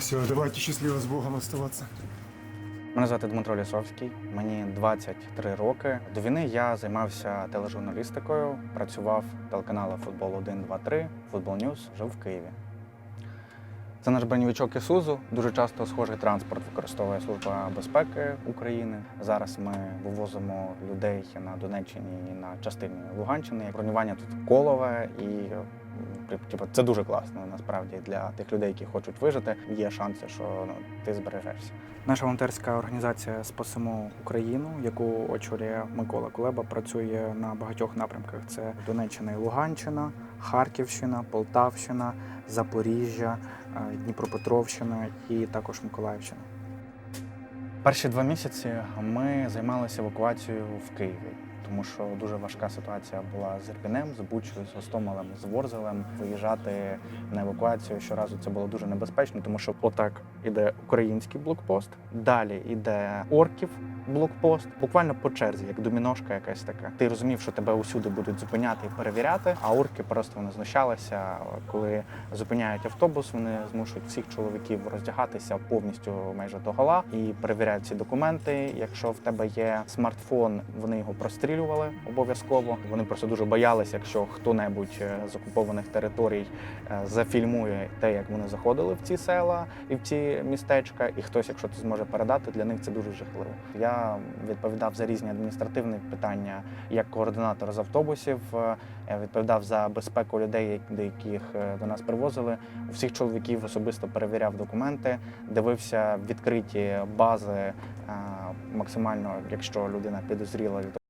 Все, давайте счастливо с Богом оставаться. Мене звати Дмитро Лісовський, мені 23 роки. До війни я займався тележурналістикою, працював телеканали Футбол 1, 2, 3, Футбол Ньюз, жив в Києві. Це наш броньовичок Ісузу. Дуже часто схожий транспорт використовує Служба безпеки України. Зараз ми вивозимо людей на Донеччині і на частині Луганщини. Бронювання тут колове і типу, це дуже класно насправді для тих людей, які хочуть вижити. Є шанси, що ну, ти збережешся. Наша волонтерська організація Спасимо Україну, яку очолює Микола Кулеба, працює на багатьох напрямках: це Донеччина і Луганщина, Харківщина, Полтавщина, Запоріжжя, е, Дніпропетровщина і також Миколаївщина. Перші два місяці ми займалися евакуацією в Києві, тому що дуже важка ситуація була з Ірпінем, з Бучою, з Гостомелем, з Ворзелем. Виїжджати на евакуацію щоразу це було дуже небезпечно, тому що отак іде український блокпост, далі іде орків блокпост, буквально по черзі, як доміношка якась така. Ти розумів, що тебе усюди будуть зупиняти і перевіряти, а орки просто вони знущалися. Коли зупиняють автобус, вони змушують всіх чоловіків роздягатися повністю майже до гола і перевіряють ці документи. Якщо в тебе є смартфон, вони його прострілювали обов'язково. Вони просто дуже боялися, якщо хто-небудь е, з окупованих територій е, зафільмує те, як вони заходили в ці села і в ці містечка, і хтось, якщо це зможе передати, для них це дуже жахливо. Я відповідав за різні адміністративні питання як координатор з автобусів, е, відповідав за безпеку людей, яких до нас привозили. У всіх чоловіків особисто перевіряв документи, дивився відкриті бази максимально, якщо людина підозріла